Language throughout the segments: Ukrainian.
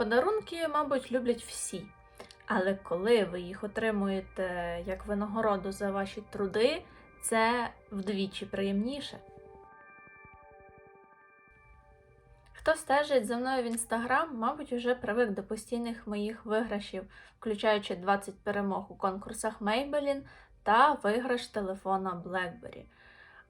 Подарунки, мабуть, люблять всі. Але коли ви їх отримуєте як винагороду за ваші труди, це вдвічі приємніше. Хто стежить за мною в інстаграм, мабуть, уже привик до постійних моїх виграшів, включаючи 20 перемог у конкурсах Maybelline та виграш телефона BlackBerry.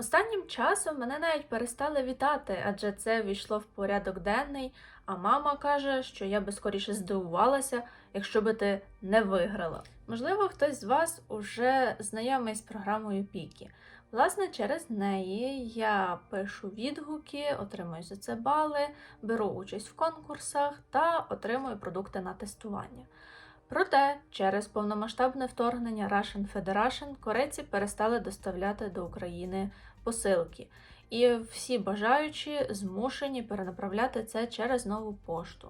Останнім часом мене навіть перестали вітати, адже це війшло в порядок денний, а мама каже, що я би скоріше здивувалася, якщо би ти не виграла. Можливо, хтось з вас уже знайомий з програмою Пікі. Власне, через неї я пишу відгуки, отримую за це бали, беру участь в конкурсах та отримую продукти на тестування. Проте, через повномасштабне вторгнення Russian Federation корейці перестали доставляти до України посилки, і всі бажаючі змушені перенаправляти це через нову пошту.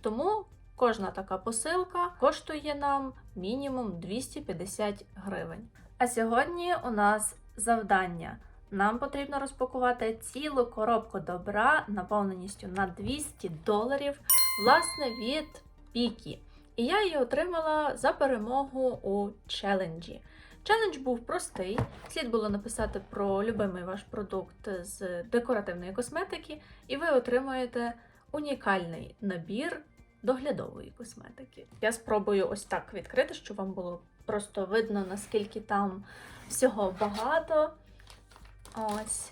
Тому кожна така посилка коштує нам мінімум 250 гривень. А сьогодні у нас завдання. Нам потрібно розпакувати цілу коробку добра наповненістю на 200 доларів, власне, від Пікі. І я її отримала за перемогу у челенджі. Челендж був простий. Слід було написати про любимий ваш продукт з декоративної косметики, і ви отримуєте унікальний набір доглядової косметики. Я спробую ось так відкрити, щоб вам було просто видно, наскільки там всього багато. Ось.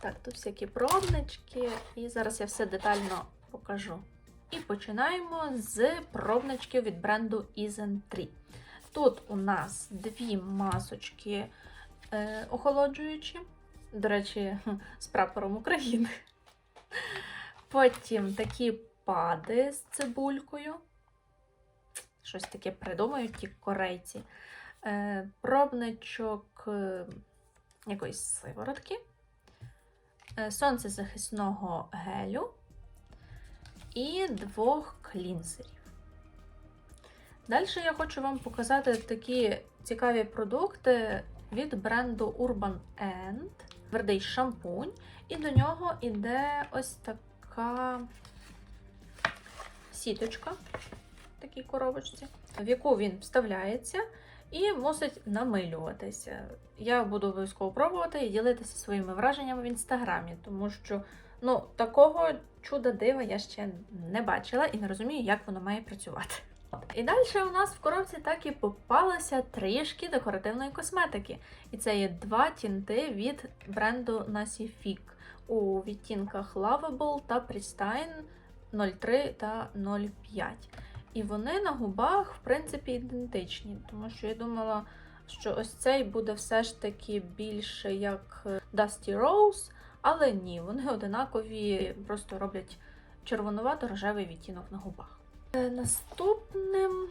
Так, тут всякі пробнички, і зараз я все детально покажу. І починаємо з пробничків від бренду Izen 3. Тут у нас дві масочки е, охолоджуючі, до речі, з прапором України. Потім такі пади з цибулькою. Щось таке придумають ті корейці. Е, пробничок е, якоїсь сиворотки, е, сонцезахисного гелю і двох клінсерів. Далі я хочу вам показати такі цікаві продукти від бренду Urban End, твердий шампунь, і до нього йде ось така сіточка в такій коробочці, в яку він вставляється і мусить намилюватися. Я буду обов'язково пробувати і ділитися своїми враженнями в інстаграмі, тому що ну, такого чуда дива я ще не бачила і не розумію, як воно має працювати. І далі у нас в коробці так і попалося трішки декоративної косметики. І це є два тінти від бренду Nasific у відтінках Lovable та Pristine 03 та 05. І вони на губах, в принципі, ідентичні, тому що я думала, що ось цей буде все ж таки більше як Dusty Rose, але ні, вони одинакові, просто роблять червонувато-рожевий відтінок на губах. Е, Наступним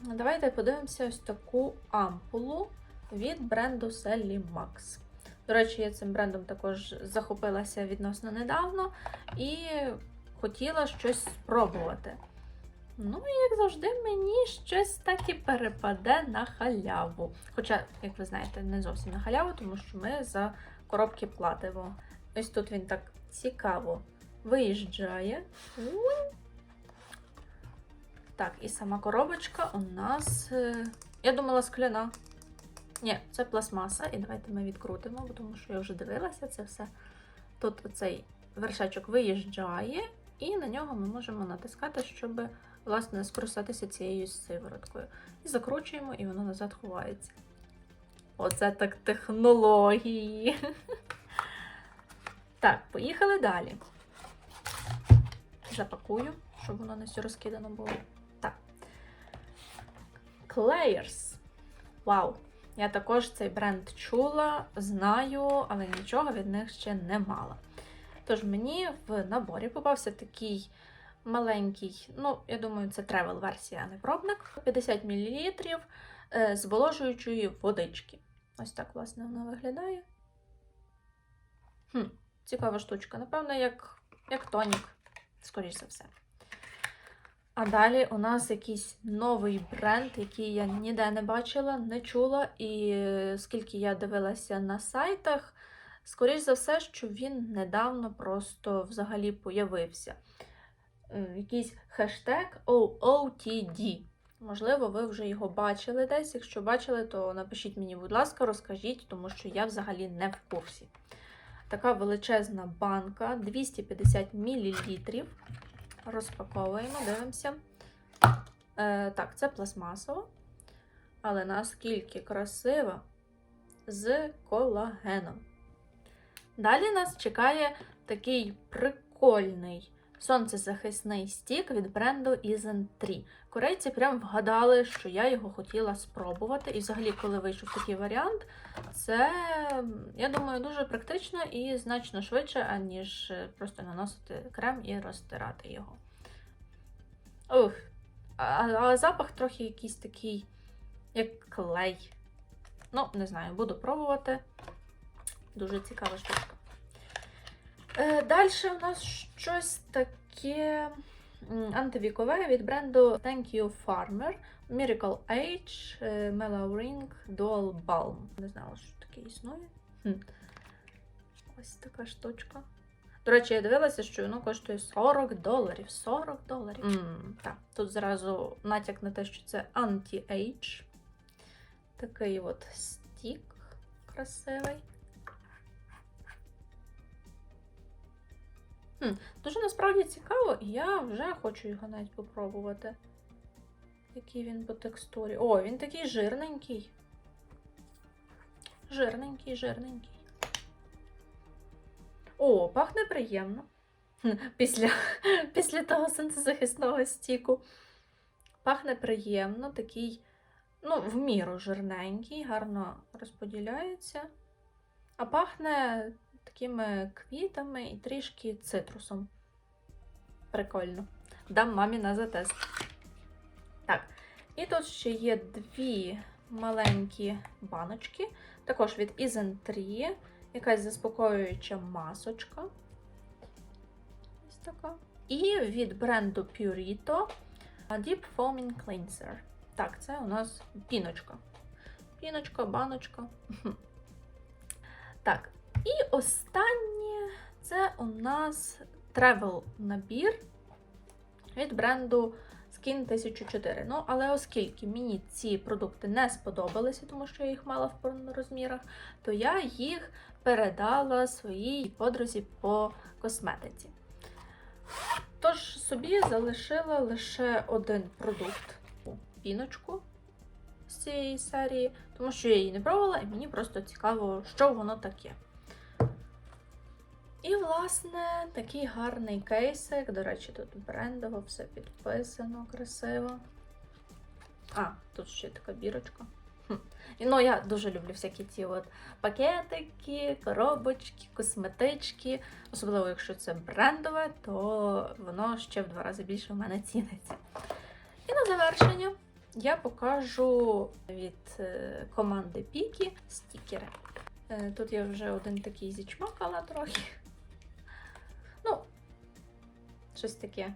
давайте подивимося ось таку ампулу від бренду Max. До речі, я цим брендом також захопилася відносно недавно і хотіла щось спробувати. Ну, і як завжди, мені щось так і перепаде на халяву. Хоча, як ви знаєте, не зовсім на халяву, тому що ми за коробки платимо. Ось тут він так цікаво виїжджає. Так, і сама коробочка у нас. е, Я думала, скляна. Ні, це пластмаса. І давайте ми відкрутимо, тому що я вже дивилася це все. Тут оцей вершечок виїжджає, і на нього ми можемо натискати, щоб власне скористатися цією сивороткою. І закручуємо, і воно назад ховається. Оце так технології. Так, поїхали далі. Запакую, щоб воно не все розкидано було. Так. Вау! Я також цей бренд чула, знаю, але нічого від них ще не мала. Тож мені в наборі попався такий маленький, ну, я думаю, це тревел-версія, а не пробник. 50 мл зволожуючої водички. Ось так, власне, вона виглядає. Хм, цікава штучка. Напевно, як, як тонік, скоріш за все. А далі у нас якийсь новий бренд, який я ніде не бачила, не чула. І е, скільки я дивилася на сайтах, скоріш за все, що він недавно просто взагалі появився. якийсь хештег OOTD. Можливо, ви вже його бачили десь. Якщо бачили, то напишіть мені, будь ласка, розкажіть, тому що я взагалі не в курсі. Така величезна банка 250 мл. Розпаковуємо, дивимося. Е, так, це пластмасово. Але наскільки красива з колагеном. Далі нас чекає такий прикольний сонцезахисний стік від бренду Isen 3. Корейці прям вгадали, що я його хотіла спробувати. І взагалі, коли вийшов такий варіант, це, я думаю, дуже практично і значно швидше, аніж е, просто наносити крем і розтирати його. Ух, а, а запах трохи якийсь такий, як клей. Ну, не знаю, буду пробувати. Дуже цікава штучка. Е, Далі у нас щось таке антивікове від бренду Thank You Farmer Miracle Age е, Mellow Ring Dual Balm. Не знала, що таке існує. Хм. Ось така штучка. До речі, я дивилася, що воно коштує 40 доларів. 40 доларів. М, так, тут зразу натяк на те, що це Anti-Age. Такий от стік красивий. Хм, дуже насправді цікаво, і я вже хочу його навіть попробувати. Який він по текстурі. О, він такий жирненький. Жирненький, жирненький. О, пахне приємно. Після, після того сонцезахисного стіку. Пахне приємно, такий, ну, в міру жирненький, гарно розподіляється. А пахне такими квітами і трішки цитрусом. Прикольно. Дам мамі на затест. Так, і тут ще є дві маленькі баночки, також від 3, якась заспокоююча масочка. Ось така. І від бренду Purito Deep Foaming Cleanser. Так, це у нас піночка. Піночка, баночка. Так, останнє це у нас тревел набір від бренду Skin 1004. Ну, але оскільки мені ці продукти не сподобалися, тому що я їх мала в порнорозмірах, то я їх передала своїй подрузі по косметиці. Тож собі залишила лише один продукт піночку з цієї серії, тому що я її не пробувала, і мені просто цікаво, що воно таке. І, власне, такий гарний кейсик. До речі, тут брендово все підписано красиво. А, тут ще така бірочка. Хм. Ну, я дуже люблю всякі ці от пакетики, коробочки, косметички. Особливо, якщо це брендове, то воно ще в два рази більше в мене ціниться. І на завершення я покажу від е, команди Пікі стікери. Е, Тут я вже один такий зічмакала трохи. Щось таке.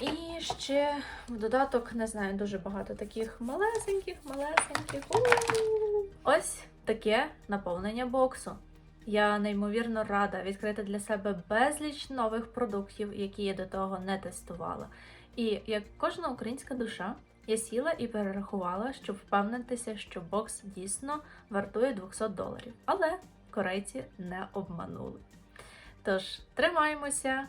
І ще в додаток, не знаю, дуже багато таких малесеньких, малесеньких. У-у-у. Ось таке наповнення боксу. Я неймовірно рада відкрити для себе безліч нових продуктів, які я до того не тестувала. І як кожна українська душа, я сіла і перерахувала, щоб впевнитися, що бокс дійсно вартує 200 доларів. Але корейці не обманули. Тож, тримаємося